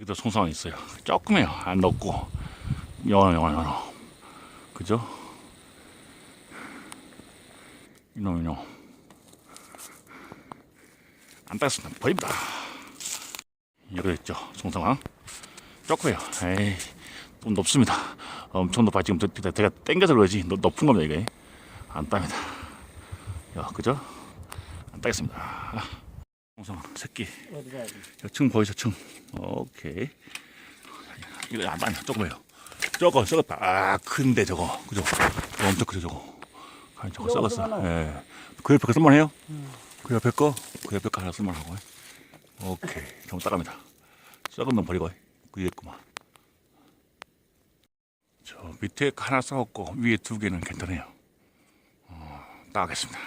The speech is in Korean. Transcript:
저기도 송상이 있어요. 조금해요. 안 높고 영원 영원 영원. 그죠? 이놈 이놈. 안 땄습니다. 보입니다. 여기 있죠. 송상황. 조금해요. 에이, 좀 높습니다. 엄청 높아. 지금 제가 땡겨서 그러지. 높- 높은 겁니다, 이게. 안 따입니다. 야, 그죠? 안 따겠습니다. 아, 송상황 새끼. 어디 가야 돼? 층 보이죠 층? 오케이. 이거 안 많이 조금해요. 저거 썩었다 아 큰데 저거. 그죠? 저거 엄청 크죠 저거. 아니 저거 썩었어. 예그 옆에 거 쓸만해요? 그 옆에 거그 옆에 거 하나 쓸만하고. 오케이. 좀 따갑니다. 썩은 놈 버리고 그 위에 거만. 저 밑에 거 하나 썩었고 위에 두 개는 괜찮아요. 어, 따겠습니다